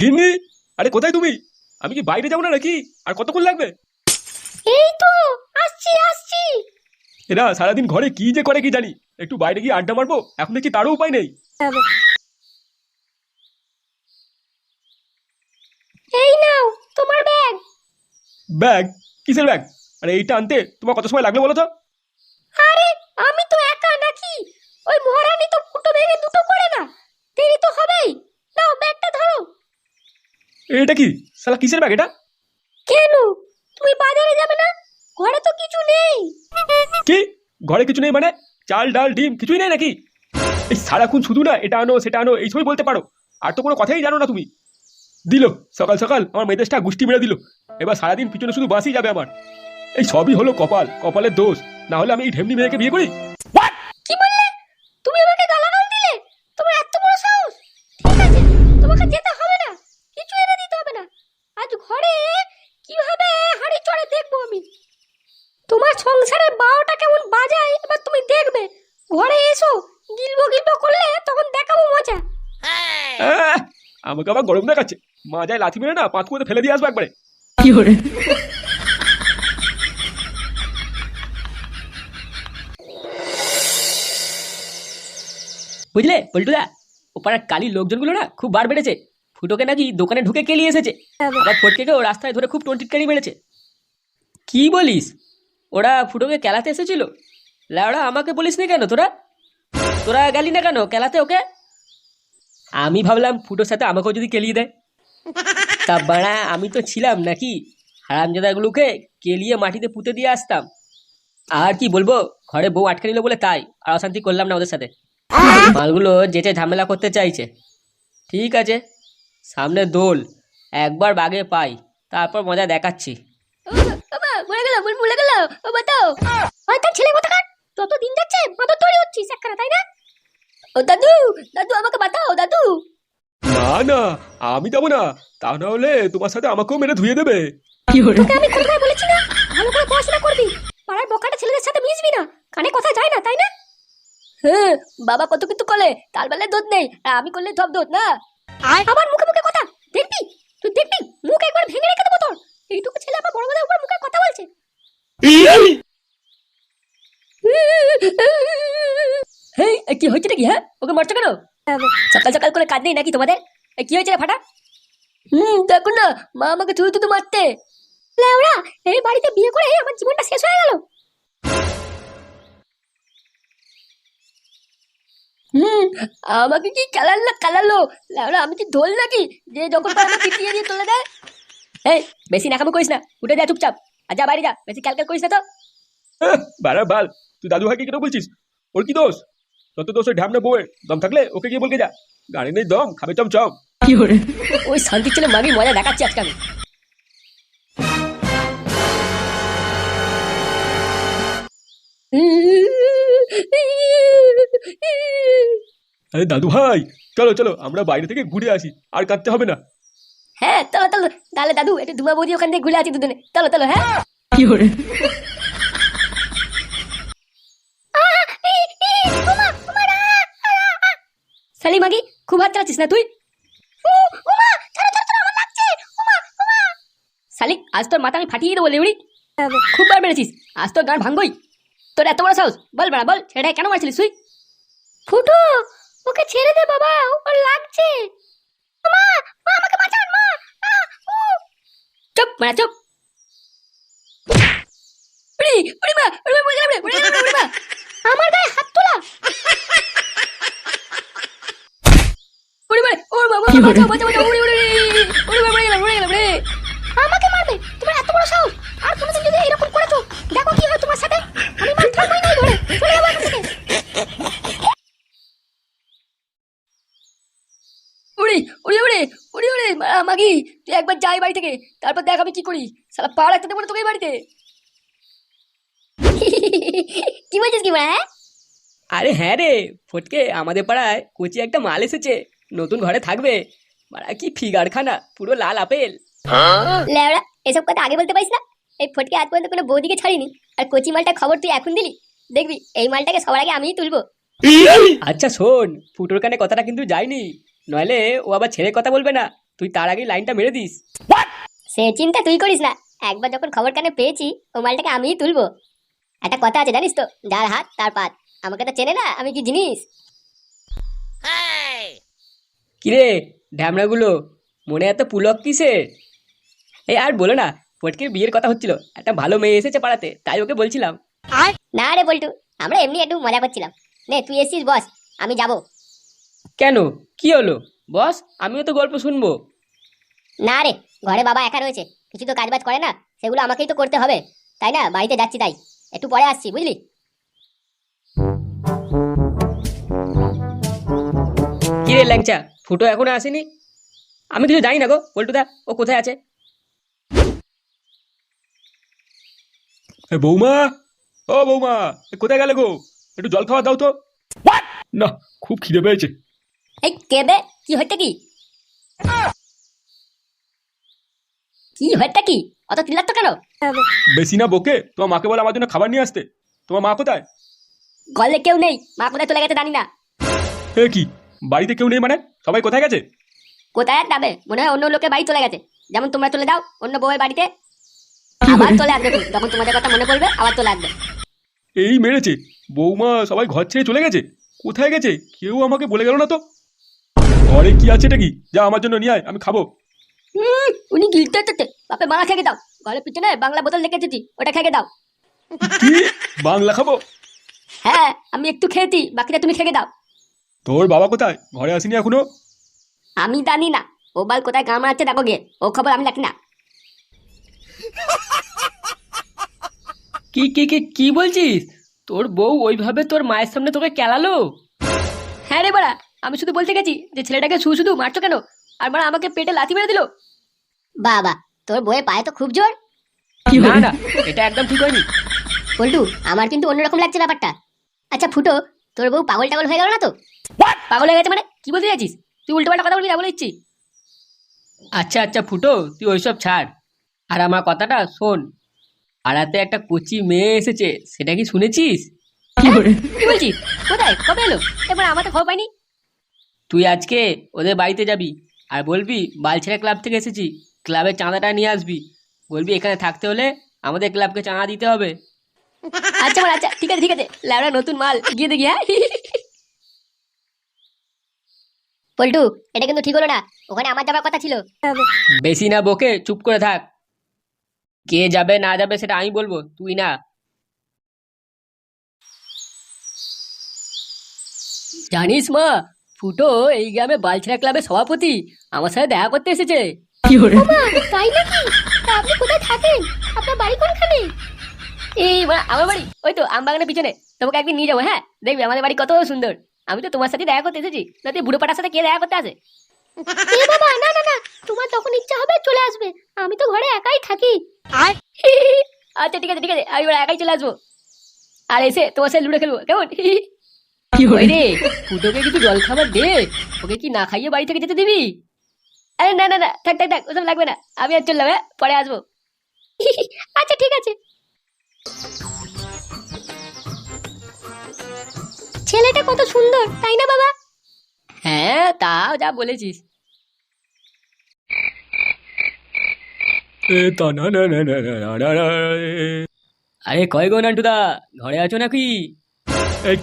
গিন্নি আরে কোথায় তুমি? আমি কি বাইরে যাব না নাকি? আর কতক্ষণ লাগবে? এই তো আসছি আসছি। এরা সারাদিন ঘরে কি যে করে কি জানি। একটু বাইরে গিয়ে আড্ডা মারবো এখন দেখছি তারও উপায় নেই। এই নাও তোমার ব্যাগ। ব্যাগ? কিসের ব্যাগ? আরে এইটা আনতে তোমার কত সময় লাগল বলো তো? আরে আমি তো একা নাকি? ওই মহারানী তো ফুটো ভেঙে দুটো করে না। দেরি তো হবেই। নাও ব্যাগটা ধরো। এটা কি? সালা কিসের ব্যাগ এটা? কেন? তুমি বাজারে যাবে না? ঘরে তো কিছু নেই। কি? ঘরে কিছু নেই মানে? চাল ডাল ডিম কিছুই নেই নাকি? এই সারাক্ষণ শুধু না এটা আনো সেটা আনো এই সবই বলতে পারো। আর তো কোনো কথাই জানো না তুমি। দিল সকাল সকাল আমার মেদেশটা গুষ্টি মেরে দিল। এবার সারাদিন পিছনে শুধু বাসই যাবে আমার। এই সবই হলো কপাল কপালের দোষ। না হলে আমি এই ঢেমনি মেয়েকে বিয়ে করি কি বললে তুমি আমাকে গালাগাল দিলে তোমার এত বড় সাহস ঠিক আছে তোমাকে যেতে হবে না কিছু এনে দিতে হবে না আজ ঘরে কীভাবে হাঁড়ি চড়ে দেখব আমি বারোটা কেমন বাজায় এবার তুমি দেখবে। ঘরে এসো গিলবো গিলবো করলে তখন দেখাবো মজা। আহ, আমাকে আবার গরম দেখাচ্ছে। মাজায় লাথি মেরে না ফেলে দিয়ে আসব একবারে। বুঝলে পল্টুদা? ওপাড়ার কালির লোকজনগুলো না খুব বার বেড়েছে। ফুটোকে নাকি দোকানে ঢুকে কেলিয়ে এসেছে? আবার ফটকেকেও রাস্তায় ধরে খুব টন্টিটকারি বেড়েছে কি বলিস? ওরা ফুটোকে কেলাতে এসেছিল? লাউড়া আমাকে বলিস নি কেন তোরা? তোরা গেলি না কেন কেলাতে ওকে? আমি ভাবলাম ফুটোর সাথে আমাকেও যদি কেলিয়ে দেয়। তা বাড়া, আমি তো ছিলাম নাকি? হারামজাদাগুলোকে কেলিয়ে মাটিতে পুঁতে দিয়ে আসতাম। আর কি বলব, ঘরে বউ আটকে নিল বলে তাই, আর অশান্তি করলাম না ওদের সাথে। মালগুলো যেচে ঝামেলা করতে চাইছে। ঠিক আছে, সামনে দোল, একবার বাগে পাই, তারপর মজা দেখাচ্ছি। মরে গেল মরে গেল ও বাতাও হয়তো ছেলে কোথাকার? যত দিন যাচ্ছে তৈরি হচ্ছিস একখানা তাই না? ও দাদু দাদু আমাকে বাতাও দাদু। না না আমি যাব না। তা না হলে তোমার সাথে আমাকেও মেরে ধুয়ে দেবে। তোকে আমি কোথায় বলেছি না? ভালো করে পড়াশোনা করবি। পাড়ার বকাটা ছেলেদের সাথে মিশবি না। কানে কথা যায় না তাই না? হ্যাঁ বাবা কত কিন্তু করলে তার বেলায় দোদ নেই। আর আমি করলে সব দোদ না? আমার মুখে মুখে কথা দেখবি তুই দেখবি মুখ একবার ভেঙে রেখে দেবো তোর এইটুকু ছেলে আমার বড় বড় উপর মুখে কথা বলছে কি হয়েছে নাকি হ্যাঁ? ওকে মারছো কেন? সকাল সকাল করে কাজ নেই নাকি তোমাদের? কি হয়েছে ফাটা? হুম, দেখুন না, মা আমাকে থুতু থুতু মারতে লেওড়া এই বাড়িতে বিয়ে করে আমার জীবনটা শেষ হয়ে গেল। হুম, আমাকে কি কালাল্লা কালালো? লেওড়া আমি কি ঢোল নাকি? যে যখন আমাকে দেয় এই বেশি নাকামো করিস না, উঠে যা চুপচাপ। আর যা বাড়ি যা। বেশি ক্যালকাল করিস না তো। বারা বাল। তুই দাদু ভাইকে কেন বলছিস? ওর কি দোষ? যত দোষ ওই ঢ্যামনা বউয়ের। দম থাকলে ওকে গিয়ে বলকে যা। গাড়ি নেই দম খাবে চমচম ওই শান্তির ছেলে মাগি মজা দেখাচ্ছি আজকে আমি। আরে দাদু ভাই চলো চলো আমরা বাইরে থেকে ঘুরে আসি। আর কাঁদতে হবে না। হ্যাঁ চলো চলো তাহলে দাদু একটু দুমা বৌদি ওখান থেকে ঘুরে আছি দুজনে। চলো চলো হ্যাঁ। শালি মাগি খুব হাত চালাচ্ছিস না তুই? শালি আজ তোর মাথা আমি ফাটিয়ে দেবো লেউড়ি। খুব বার বেড়েছিস আজ তোর গান ভাঙবই। তোর এত বড় সাহস। বল বেড়া বল ছেড়ে কেন মারছিলিস তুই? ফুটো ওকে ছেড়ে দে বাবা ওর লাগছে। মা মা আমাকে বাঁচান মা। চুপ। মানে চুপ উড়ি উড়ি মা উড়ি মা উড়ি রে, উড়ি মা। আমার গায়ে হাত তোলা। উড়ি মা ওর বাবা বাঁচাও বাঁচাও উড়ি উড়ি মা মরে গেলাম মরে গেলাম রে আমাকে মারবে তোমার এত বড় সাহস আর কোনোদিন যদি এরকম করেছ দেখো কি হয় তোমার সাথে আমি মার থাকবোই নাই ঘরে চলে যাব এখান থেকে উড়ি উড়ি উড়ি উড়ি উড়ি তুই একবার যাই বাড়ি থেকে তারপর দেখ আমি কি করি। সালা পা রাখতে দেবো না তোকে এই বাড়িতে। কি বলছিস কি মা? আরে হ্যাঁ রে ফটকে আমাদের পাড়ায় কোচি একটা মাল এসেছে নতুন ঘরে থাকবে। মারা কি ফিগার খানা পুরো লাল আপেল। লেওড়া এসব কথা আগে বলতে পারিস না? এই ফটকে আজ পর্যন্ত কোনো বৌদিকে ছাড়িনি। আর কচি মালটার খবর তুই এখন দিলি? দেখবি এই মালটাকে সবার আগে আমিই তুলবো। আচ্ছা শোন ফুটোর কানে কথাটা কিন্তু যায়নি। নইলে ও আবার ছেড়ে কথা বলবে না। তুই তার আগেই লাইনটা মেরে দিস। সে চিন্তা তুই করিস না। একবার যখন খবর কানে পেয়েছি ও মালটাকে আমিই তুলবো। একটা কথা আছে জানিস তো? যার হাত তার পাত। আমাকে তো চেনে না আমি কি জিনিস? কিরে ঢ্যামড়াগুলো মনে এত পুলক কিসের? এই আর বলো না ফটকের বিয়ের কথা হচ্ছিল। একটা ভালো মেয়ে এসেছে পাড়াতে তাই ওকে বলছিলাম। না রে বল্টু আমরা এমনি একটু মজা করছিলাম। নে তুই এসছিস বস আমি যাব। কেন? কি হলো? বস আমিও তো গল্প শুনব। না রে ঘরে বাবা একা রয়েছে কিছু তো কাজবাজ করে না সেগুলো আমাকেই তো করতে হবে। তাই না বাড়িতে যাচ্ছি তাই। একটু পরে আসছি বুঝলি? কিরে ল্যাংচা ফুটো এখনও আসেনি? আমি কিছু জানি না গো পল্টুদা ও কোথায় আছে? এ বৌমা ও বৌমা এ কোথায় গেলে গো? একটু জল খাওয়া দাও তো। না খুব খিদে পেয়েছে। এই কেবে কি হইতে কি? কি হইতে কি? অত চিল্লাচ্ছ কেন? বেশি না বকে তোমার মাকে বলে আমার জন্য খাবার নিয়ে আসতে। তোমার মা কোথায়? ঘরে কেউ নেই মা কোথায় চলে গেছে জানি না। এ কি বাড়িতে কেউ নেই মানে? সবাই কোথায় গেছে? কোথায় আর যাবে? মনে হয় অন্য লোকের বাড়ি চলে গেছে। যেমন তোমরা চলে যাও অন্য বউয়ের বাড়িতে। আবার চলে আসবে তোমাদের কথা মনে পড়বে আবার চলে আসবে। এই মেরেছে বৌমা সবাই ঘর ছেড়ে চলে গেছে। কোথায় গেছে? কেউ আমাকে বলে গেল না তো। ঘরে কি আছে এটা কি? যা আমার জন্য নিয়ে আয় আমি খাব। উনি গিলতে হচ্ছে বাপে বাংলা খেয়ে দাও। ঘরের পিছনে বাংলা বোতল রেখে দিচ্ছি ওটা খেয়ে দাও। কি? বাংলা খাব? হ্যাঁ আমি একটু খেয়েছি বাকিটা তুমি খেয়ে দাও। তোর বাবা কোথায়? ঘরে আসেনি এখনও? আমি জানি না। ও বাল কোথায় গান মারাচ্ছে দেখো গিয়ে। ও খবর আমি রাখি না। কি কি কি কি বলছিস? তোর বউ ওইভাবে তোর মায়ের সামনে তোকে কেলালো? হ্যাঁ রে বাড়া আমি শুধু বলতে গেছি যে ছেলেটাকে শুধু শুধু মারছো কেন? আর বাড়া আমাকে পেটে লাথি মেরে দিল? বাবা তোর বইয়ের পায়ে তো খুব জোর। না না এটা একদম ঠিক হয়নি। পল্টু আমার কিন্তু অন্যরকম লাগছে ব্যাপারটা। আচ্ছা ফুটো তোর বউ পাগল টাগল হয়ে গেল না তো? পাগল হয়ে গেছে মানে? কি বলতে চাইছিস? তুই উল্টো পাল্টা কথা বলবি না বলে দিচ্ছি। আচ্ছা আচ্ছা ফুটো তুই ওইসব ছাড়। আর আমার কথাটা শোন। পাড়াতে একটা কচি মেয়ে এসেছে সেটা কি শুনেছিস? কি বলছিস? কোথায়? কবে এলো? এবার আমার তো খবর পাইনি। তুই আজকে ওদের বাড়িতে যাবি আর বলবি বালছেড়া ক্লাব থেকে এসেছি ক্লাবের চাঁদাটা নিয়ে আসবি। বলবি এখানে থাকতে হলে আমাদের ক্লাবকে চাঁদা দিতে হবে। আচ্ছা আচ্ছা ঠিক আছে ঠিক আছে। ল্যাবড়া নতুন মাল গিয়ে দেখি হ্যাঁ? পল্টু এটা কিন্তু ঠিক হলো না। ওখানে আমার যাবার কথা ছিল। বেশি না বকে চুপ করে থাক। কে যাবে না যাবে সেটা আমি বলব তুই না। জানিস মা ফুটো এই গ্রামে বালছেড়া ক্লাবের সভাপতি। আমার সাথে দেখা করতে এসেছে। তাই নাকি? তা আপনি কোথায় থাকেন? আপনার বাড়ি কোনখানে? এই আমার বাড়ি। ওই তো আমবাগানের পিছনে। তোমাকে একদিন নিয়ে যাব হ্যাঁ? দেখবি আমাদের বাড়ি কত সুন্দর। আমি তো তোমার সাথে দেখা করতে এসেছি। না তুই বুড়ো পাটার সাথে কে দেখা করতে আসে? এ বাবা না না না। তোমার যখন ইচ্ছা হবে চলে আসবে। আমি তো ঘরে একাই থাকি। আচ্ছা ঠিক আছে ঠিক আছে। আমি এবার একাই চলে আসব। আর এসে তোমার সাথে লুডো খেলব। কেমন? কি হয় রে ফুটোকে কিছু জল খাবার দে ওকে কি না খাইয়ে বাড়ি থেকে যেতে দিবি? আরে না না না থাক থাক থাক ওসব লাগবে না আমি আর চললাম হ্যাঁ পরে আসব। আচ্ছা ঠিক আছে। ছেলেটা কত সুন্দর তাই না বাবা? হ্যাঁ তাও যা বলেছিস। আরে কয় গো নান্টুদা ঘরে আছো নাকি?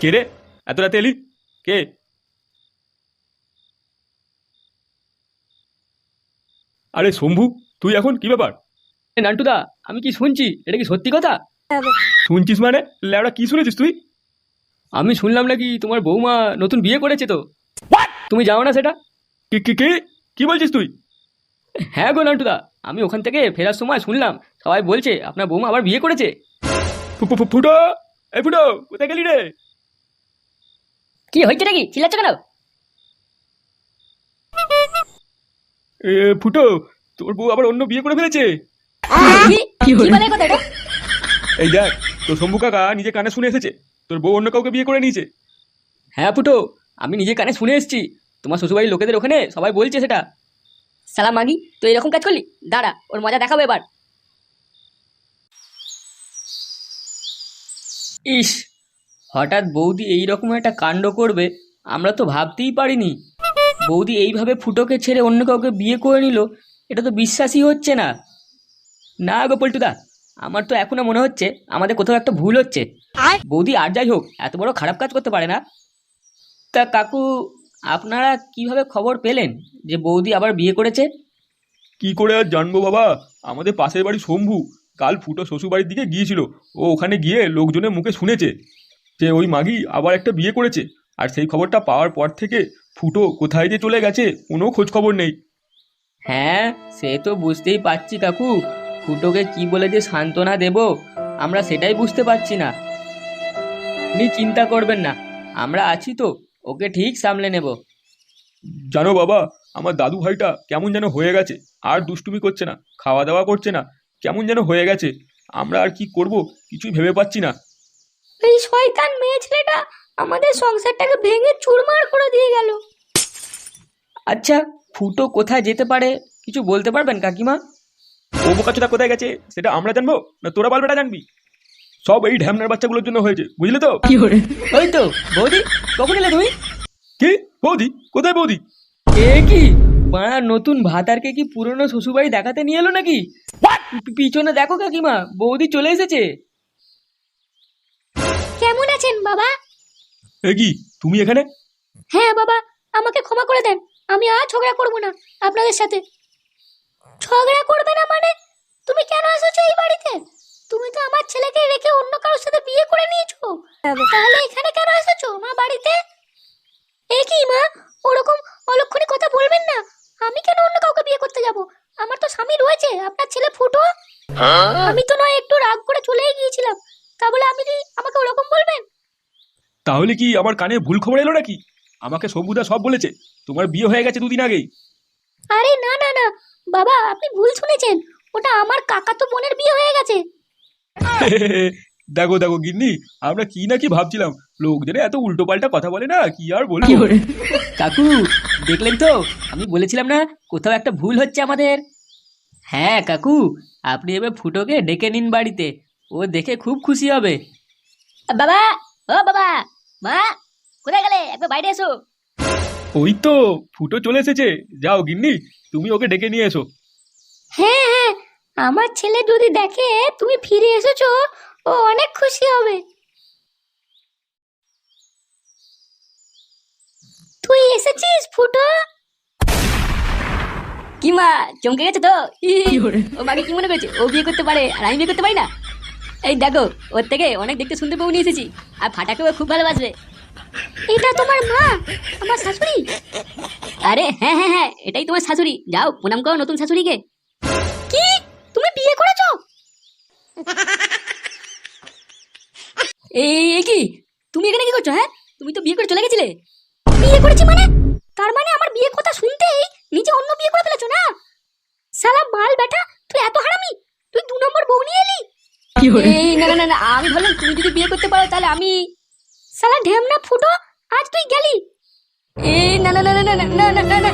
কে রে? এত রাতে এলি? কে? আরে শম্ভু তুই এখন কি ব্যাপার? নান্টুদা আমি কি শুনছি? এটা কি সত্যি কথা? শুনছিস মানে? ল্যাবড়া কি শুনেছিস তুই? আমি শুনলাম নাকি তোমার বৌমা নতুন বিয়ে করেছে তো। তুমি যাও না সেটা? কি কি কি? কি বলছিস তুই? হ্যাঁ গো নান্টুদা আমি ওখান থেকে ফেরার সময় শুনলাম সবাই বলছে আপনার বৌমা আবার বিয়ে করেছে। ফুটো! এই ফুটো কোথায় গেলি রে? কি হয়েছে নাকি? চিল্লাচ্ছ কেন? এ ফুটো তোর বউ আবার অন্য বিয়ে করে ফেলেছে। কি? কি বলে কথা এটা? এই দেখ তোর শম্ভু কাকা নিজে কানে শুনে এসেছে। তোর বউ অন্য কাউকে বিয়ে করে নিয়েছে। হ্যাঁ ফুটো আমি নিজে কানে শুনে এসেছি। তোমার শ্বশুরবাড়ির লোকেদের ওখানে সবাই বলছে সেটা। সালাম মাগি তুই এরকম কাজ করলি? দাঁড়া ওর মজা দেখাবো এবার। ইস হঠাৎ বৌদি এই রকম একটা কাণ্ড করবে আমরা তো ভাবতেই পারিনি। বৌদি এইভাবে ফুটোকে ছেড়ে অন্য কাউকে বিয়ে করে নিল এটা তো বিশ্বাসই হচ্ছে না। না গো পল্টুদা আমার তো এখনও মনে হচ্ছে আমাদের কোথাও একটা ভুল হচ্ছে। বৌদি আর যাই হোক এত বড় খারাপ কাজ করতে পারে না। তা কাকু আপনারা কীভাবে খবর পেলেন যে বৌদি আবার বিয়ে করেছে? কি করে আর জানব বাবা? আমাদের পাশের বাড়ি শম্ভু কাল ফুটো শ্বশুর বাড়ির দিকে গিয়েছিল। ও ওখানে গিয়ে লোকজনের মুখে শুনেছে। যে ওই মাগি আবার একটা বিয়ে করেছে। আর সেই খবরটা পাওয়ার পর থেকে ফুটো কোথায় যে চলে গেছে কোনো খোঁজ খবর নেই। হ্যাঁ সে তো বুঝতেই পারছি কাকু। ফুটোকে কি বলে যে সান্ত্বনা দেব আমরা সেটাই বুঝতে পারছি না। আপনি চিন্তা করবেন না আমরা আছি তো ওকে ঠিক সামলে নেব। জানো বাবা আমার দাদু ভাইটা কেমন যেন হয়ে গেছে আর দুষ্টুমি করছে না খাওয়া দাওয়া করছে না কেমন যেন হয়ে গেছে। আমরা আর কি করব কিছুই ভেবে পাচ্ছি না। এই শয়তান মেয়ে ছেলেটা আমাদের সংসারটাকে ভেঙে চুরমার করে দিয়ে গেল। আচ্ছা ফুটো কোথায় যেতে পারে কিছু বলতে পারবেন কাকিমা? ও বোকাচোদা কোথায় গেছে সেটা আমরা জানব না তোরা বালবেটা জানবি? সব এই ঢ্যামনার বাচ্চাগুলোর জন্য হয়েছে বুঝলে তো? কি করে? ওই তো বৌদি কখন এলে তুমি? কি? বৌদি? কোথায় বৌদি? এ কি বাড়া নতুন ভাতারকে কি পুরনো শ্বশুরবাড়ি দেখাতে নিয়ে এলো নাকি? পিছনে দেখো কাকিমা বৌদি চলে এসেছে। আছেন বাবা? এ কি তুমি এখানে? হ্যাঁ বাবা আমাকে ক্ষমা করে দেন। আমি আর ঝগড়া করব না আপনাদের সাথে। ঝগড়া করবে না মানে? তুমি কেন এসেছ এই বাড়িতে? তুমি তো আমার ছেলেকে রেখে অন্য কারোর সাথে বিয়ে করে নিয়েছো। তাহলে এখানে কেন এসেছ মা বাড়িতে? এ কি মা ওরকম অলক্ষণী কথা বলবেন না? আমি কেন অন্য কাউকে বিয়ে করতে যাব? আমার তো স্বামী রয়েছে আপনার ছেলে ফুটো। আমি তো নয় একটু রাগ করে চলেই গিয়েছিলাম। তা বলে আমি কি আমাকে ওরকম বলবেন? তাহলে কি আমার কানে ভুল খবর এলো নাকি? আমাকে শম্ভুদা সব বলেছে। তোমার বিয়ে হয়ে গেছে দুদিন আগেই। আরে না না না। বাবা আপনি ভুল শুনেছেন। ওটা আমার কাকা তো বোনের বিয়ে হয়ে গেছে। দেখো দেখো গিন্নি আমরা কি না কি ভাবছিলাম? লোকজনে এত উল্টো পাল্টা কথা বলে না কি আর বলব? কাকু দেখলেন তো? আমি বলেছিলাম না কোথাও একটা ভুল হচ্ছে আমাদের। হ্যাঁ কাকু আপনি এবার ফুটোকে ডেকে নিন বাড়িতে। ও দেখে খুব খুশি হবে। বাবা ও বাবা মা কোথায় গেলে? একবার বাইরে এসো। ওই তো ফুটো চলে এসেছে। যাও গিন্নি তুমি ওকে ডেকে নিয়ে এসো। হ্যাঁ হ্যাঁ আমার ছেলে যদি দেখে তুমি ফিরে এসেছ ও অনেক খুশি হবে। তুই এসেছিস ফুটো? কি মা চমকে গেছে তো? ই, ও মাকে কি মনে করছে? ও বিয়ে করতে পারে আর আমি বিয়ে করতে পারি না? এই দেখো ওর থেকে অনেক দেখতে শুনতে বউ নিয়ে এসেছি আর ফাটাকেও খুব ভালোবাসবে। এটা তোমার মা আমার শাশুড়ি? আরে হ্যাঁ হ্যাঁ হ্যাঁ এটাই তোমার শাশুড়ি। যাও প্রণাম করো নতুন শাশুড়িকে। কি? তুমি বিয়ে করেছ? এই কি? তুমি এখানে কি করছ হ্যাঁ? তুমি তো বিয়ে করে চলে গেছিলে। বিয়ে করেছি মানে? তার মানে আমার বিয়ে কথা শুনতেই নিজে অন্য বিয়ে করে ফেলেছো না শালা মাল বেটা তুই এত হারামি তুই দু নম্বর বউ নিয়ে এলি এই না না না না আমি ভাবলাম তুমি যদি বিয়ে করতে পারো তাহলে আমি সালা ঢেমনা ফুটো আজ তুই গেলি এই না না না না না না না না না